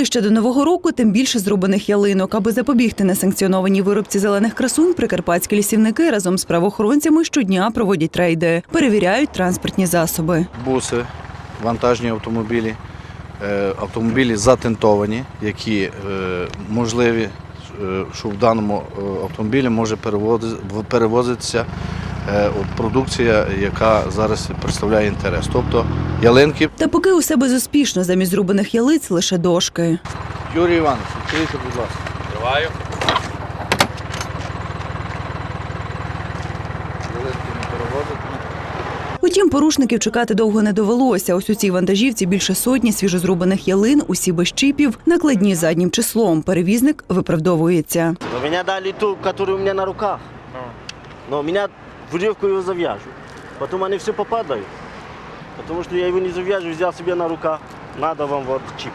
ближче до нового року, тим більше зрубаних ялинок. Аби запобігти несанкціонованій виробці зелених красунь, прикарпатські лісівники разом з правоохоронцями щодня проводять рейди, перевіряють транспортні засоби. буси, вантажні автомобілі, е, автомобілі затентовані, які е, можливі, е, що в даному автомобілі може перевозитися от продукція, яка зараз представляє інтерес. Тобто ялинки. Та поки усе безуспішно, замість зрубаних ялиць лише дошки. Юрій Іванович, відкрийте, будь ласка. Триваю. Ялинки не перевозити. Утім, порушників чекати довго не довелося. Ось у цій вантажівці більше сотні свіжозрубаних ялин, усі без чіпів, накладні заднім числом. Перевізник виправдовується. Но меня дали ту, который у меня на руках. Но меня в веревку его завяжу. Потом они все попадают. Потому что я его не завяжу, взял себе на руках. Надо вам вот чип.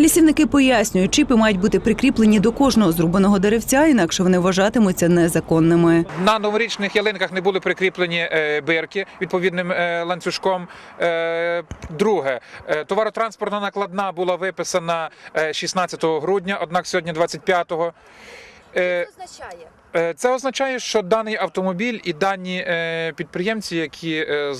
Лісівники пояснюють, чіпи мають бути прикріплені до кожного зрубаного деревця, інакше вони вважатимуться незаконними. На новорічних ялинках не були прикріплені е, бирки відповідним е, ланцюжком. Е, Друге, товаротранспортна накладна була виписана е, 16 грудня, однак сьогодні 25-го. Е, означає? Е, Це означає, що даний автомобіль і дані е, підприємці, які е,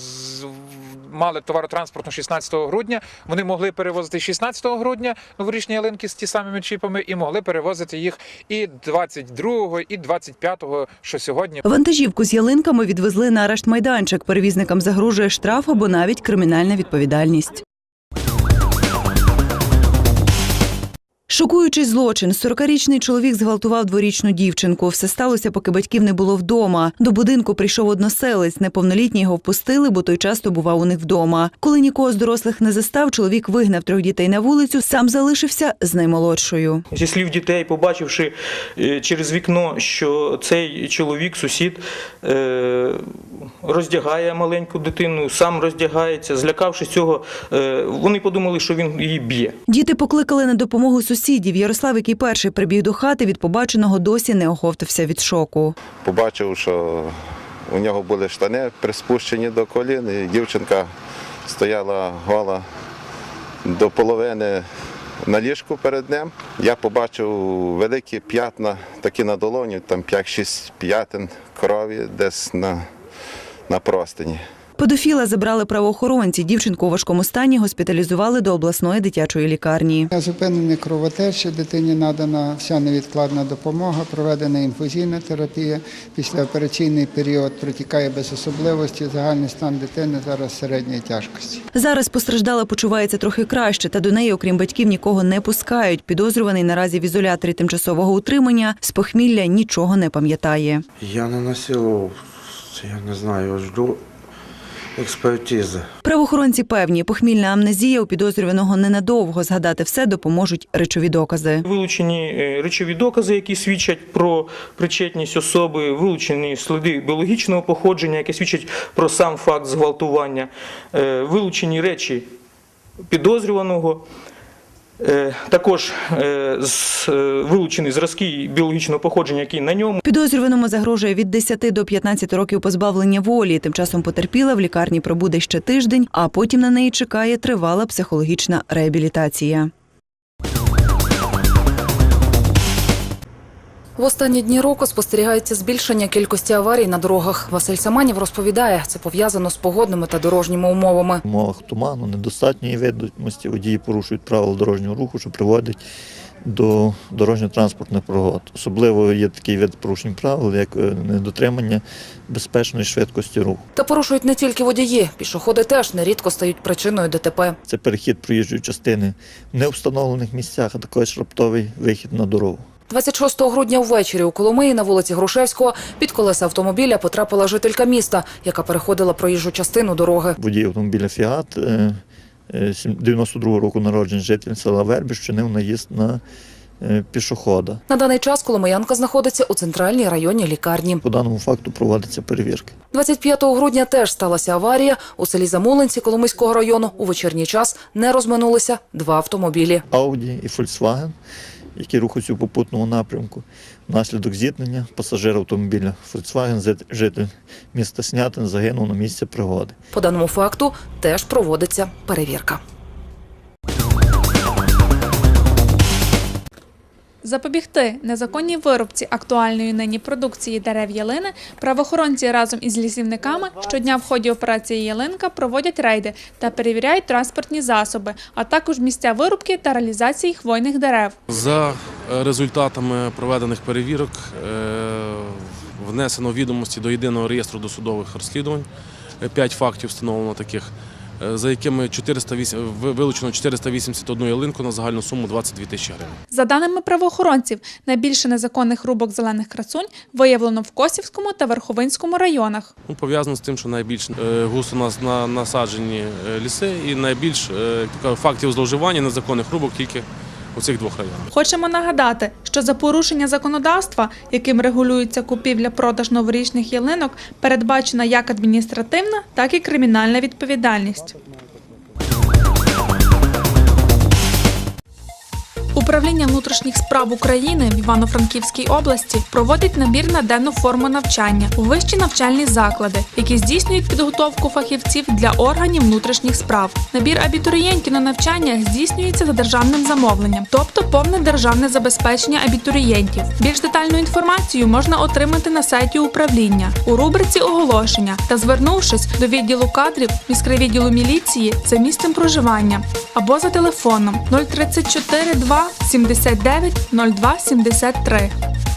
мали товаротранспортну 16 грудня, вони могли перевозити 16 грудня новорічні ялинки з ті самими чіпами і могли перевозити їх і 22, і 25, що сьогодні. Вантажівку з ялинками відвезли на арешт майданчик. Перевізникам загрожує штраф або навіть кримінальна відповідальність. Шокуючий злочин. 40-річний чоловік зґвалтував дворічну дівчинку. Все сталося, поки батьків не було вдома. До будинку прийшов односелець. Неповнолітні його впустили, бо той часто бував у них вдома. Коли нікого з дорослих не застав, чоловік вигнав трьох дітей на вулицю, сам залишився з наймолодшою. Зі слів дітей, побачивши е, через вікно, що цей чоловік, сусід, е, роздягає маленьку дитину, сам роздягається, злякавшись цього, е, вони подумали, що він її б'є. Діти покликали на допомогу сусідів. Ярослав, який перший прибіг до хати, від побаченого досі не оговтався від шоку. побачив, що у нього були штани приспущені до колін, і дівчинка стояла гола до половини на ліжку перед ним. Я побачив великі п'ятна, такі на долоні, там 5-6 п'ятин крові десь на, на простині. Педофіла забрали правоохоронці. Дівчинку у важкому стані госпіталізували до обласної дитячої лікарні. Зупинені кровотечі, дитині надана вся невідкладна допомога, проведена інфузійна терапія. Післяопераційний період протікає без особливості. Загальний стан дитини зараз середньої тяжкості. Зараз постраждала почувається трохи краще, та до неї, окрім батьків, нікого не пускають. Підозрюваний наразі в ізоляторі тимчасового утримання з похмілля нічого не пам'ятає. Я не насилував, я не знаю, жду експертизи. Правоохоронці певні, похмільна амнезія у підозрюваного ненадовго згадати все допоможуть речові докази. Вилучені е, речові докази, які свідчать про причетність особи, вилучені сліди біологічного походження, які свідчать про сам факт зґвалтування, е, вилучені речі підозрюваного. Е, Також е, е, вилучені зразки біологічного походження, які на ньому. Підозрюваному загрожує від 10 до 15 років позбавлення волі. Тим часом потерпіла в лікарні пробуде ще тиждень, а потім на неї чекає тривала психологічна реабілітація. В останні дні року спостерігається збільшення кількості аварій на дорогах. Василь Саманів розповідає, це пов'язано з погодними та дорожніми умовами. В умовах туману, недостатньої видимості водії порушують правила дорожнього руху, що приводить до дорожньо-транспортних пригод. Особливо є такий вид порушень правил, як е, недотримання безпечної швидкості руху. Та порушують не тільки водії. Пішоходи теж нерідко стають причиною ДТП. Це перехід проїжджої частини в невстановлених місцях, а також раптовий вихід на дорогу. 26 грудня ввечері у Коломиї на вулиці Грушевського під колеса автомобіля потрапила жителька міста, яка переходила проїжджу частину дороги. Водій автомобіля Фіат е, е, 92-го року народження житель села Вербі вчинив наїзд на е, пішохода. На даний час Коломиянка знаходиться у центральній районній лікарні. По даному факту проводиться перевірка. 25 грудня теж сталася аварія. У селі Замолинці Коломийського району у вечірній час не розминулися два автомобілі. Audi і Volkswagen, які рухаються у попутному напрямку. Внаслідок зіткнення пасажир автомобіля Volkswagen, житель міста Снятин, загинув на місці пригоди. По даному факту теж проводиться перевірка. Запобігти незаконній вирубці актуальної нині продукції дерев ялини правоохоронці разом із лісівниками щодня в ході операції Ялинка проводять рейди та перевіряють транспортні засоби, а також місця вирубки та реалізації хвойних дерев. За е, результатами проведених перевірок е, внесено відомості до єдиного реєстру досудових розслідувань. Е, П'ять фактів встановлено таких, за якими 408, ви- вилучено 481 ялинку на загальну суму 22 тисячі гривень. За даними правоохоронців, найбільше незаконних рубок зелених красунь виявлено в Косівському та Верховинському районах. Ну, пов'язано з тим, що найбільш е, густо нас- на- насаджені е, ліси і найбільш е, фактів зловживання незаконних рубок тільки у цих двох районах. Хочемо нагадати, що за порушення законодавства, яким регулюється купівля-продаж новорічних ялинок, передбачена як адміністративна, так і кримінальна відповідальність. Управління внутрішніх справ України в Івано-Франківській області проводить набір на денну форму навчання у вищі навчальні заклади, які здійснюють підготовку фахівців для органів внутрішніх справ. Набір абітурієнтів на навчання здійснюється за державним замовленням, тобто повне державне забезпечення абітурієнтів. Більш детальну інформацію можна отримати на сайті управління у рубриці оголошення та звернувшись до відділу кадрів міськрайвідділу міліції за місцем проживання або за телефоном 034 2 79 02 73.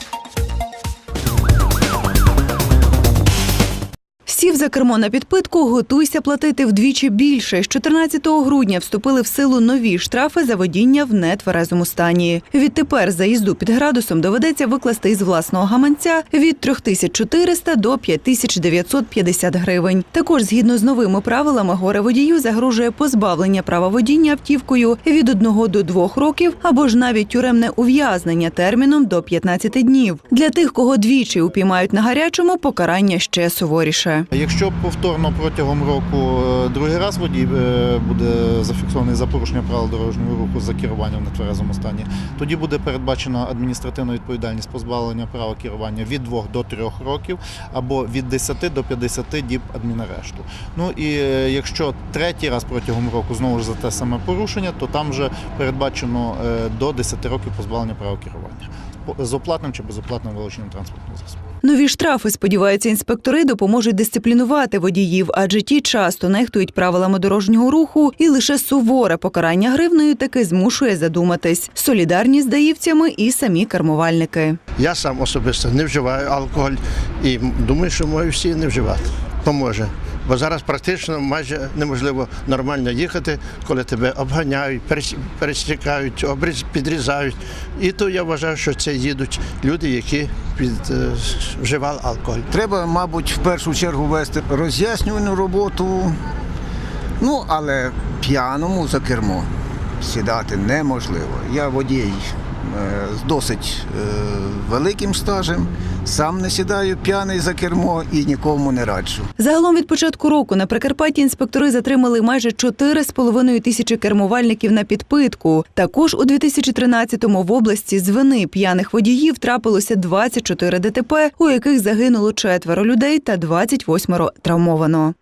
Сів за кермо на підпитку, готуйся платити вдвічі більше. З 14 грудня вступили в силу нові штрафи за водіння в нетверезому стані. Відтепер за їзду під градусом доведеться викласти із власного гаманця від 3400 до 5950 гривень. Також, згідно з новими правилами, горе водію загрожує позбавлення права водіння автівкою від 1 до 2 років або ж навіть тюремне ув'язнення терміном до 15 днів. Для тих, кого двічі упіймають на гарячому, покарання ще суворіше. Якщо повторно протягом року е, другий раз водій е, буде зафіксований за порушення правил дорожнього руху за керування в нетверезому стані, тоді буде передбачена адміністративна відповідальність позбавлення права керування від 2 до 3 років або від 10 до 50 діб адмінарешту. Ну і е, якщо третій раз протягом року знову ж за те саме порушення, то там вже передбачено до 10 років позбавлення права керування з оплатним чи безоплатним вилученням транспортного засобу. Нові штрафи, сподіваються, інспектори допоможуть дисциплінувати водіїв, адже ті часто нехтують правилами дорожнього руху, і лише суворе покарання гривнею таки змушує задуматись. Солідарні з даївцями і самі кермувальники. Я сам особисто не вживаю алкоголь і думаю, що маю всі не вживати. Поможе. Бо зараз практично майже неможливо нормально їхати, коли тебе обганяють, перес- пересікають, підрізають. І то я вважаю, що це їдуть люди, які під, е, вживали алкоголь. Треба, мабуть, в першу чергу вести роз'яснювальну роботу. Ну, але п'яному за кермо сідати неможливо. Я водій з досить е, великим стажем, сам не сідаю п'яний за кермо і нікому не раджу. Загалом від початку року на Прикарпатті інспектори затримали майже 4,5 тисячі кермувальників на підпитку. Також у 2013-му в області з вини п'яних водіїв трапилося 24 ДТП, у яких загинуло четверо людей та 28 травмовано.